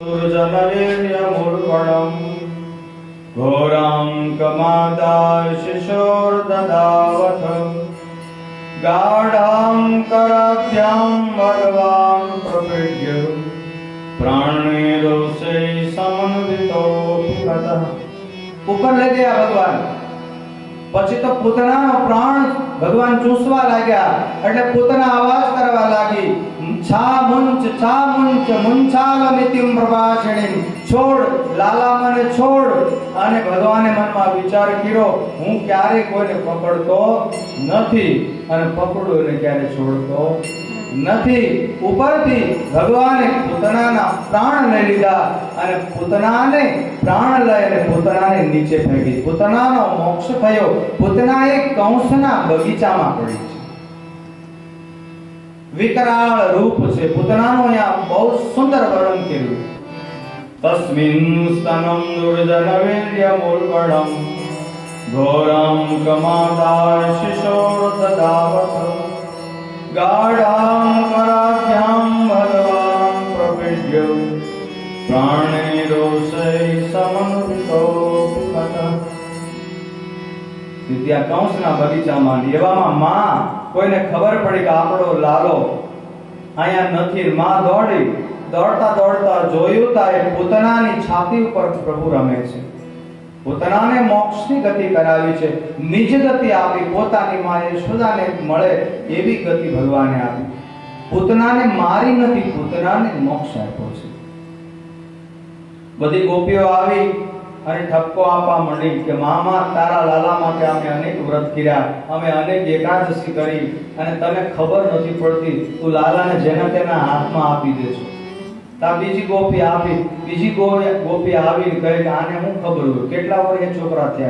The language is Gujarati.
दुर्जनवीर्यमुर्गणम् घोराङ्कमादाय शिशोर्ददावथ गाढां कराभ्यां भगवान् प्रपीड्य प्राणेरोषे समन्वितो गतः ઉપર લઈ ગયા ભગવાન પછી તો પોતાના પ્રાણ ભગવાન ચૂસવા લાગ્યા. એટલે પોતાના અવાજ કરવા લાગી. છા મુંચ છા મુંચ, મુંછાલ મિતિમ પ્રભાષણી છોડ, લાલા મને છોડ. અને ભગવાને મનમાં વિચાર કર્યો, હું ક્યારે કોઈને પકડતો નથી અને પકડું એને ક્યારે છોડતો નથી. ઉપરથી ભગવાને પોતાના પ્રાણ લઈ લીધા અને પોતાને પ્રાણ લઈને પોતાને નીચે ફેંકી. પોતાનો મોક્ષ થયો. પોતાના એક કંસના બગીચામાં પડી છે. વિકરાળ રૂપ છે. પોતાનું અહીંયા બહુ સુંદર વર્ણન કર્યું. તસ્મિન સ્તનમ દુર્જન વીર્ય મૂર્ગણમ ઘોરમ કમાદાય શિશોર તદાવત ગાઢામ છાતી ઉપર પ્રભુ રમે છે. પોતાનાને મોક્ષની ગતિ કરાવી છે. નિજ ગતિ આપી પોતાની માં યશોદાને મળે એવી ગતિ ભગવાને આપી. પૂતનાને મારી નથી, પૂતનાને મોક્ષ આપ્યો છે. બધી ગોપીઓ આવી અને ઠપકો આપવા માંડી કે, મામા, તારા લાલા માટે અમે અનેક વ્રત કર્યા. અમે અનેક એકાદશી કરી અને તને ખબર નથી પડતી. તું લાલાને જેના તેના હાથમાં આપી દે છો. તા બીજી ગોપી આપી. બીજી ગોપી આવી કહે કે, આને હું ખબર હોય? કેટલા વર્ષે છોકરા થયા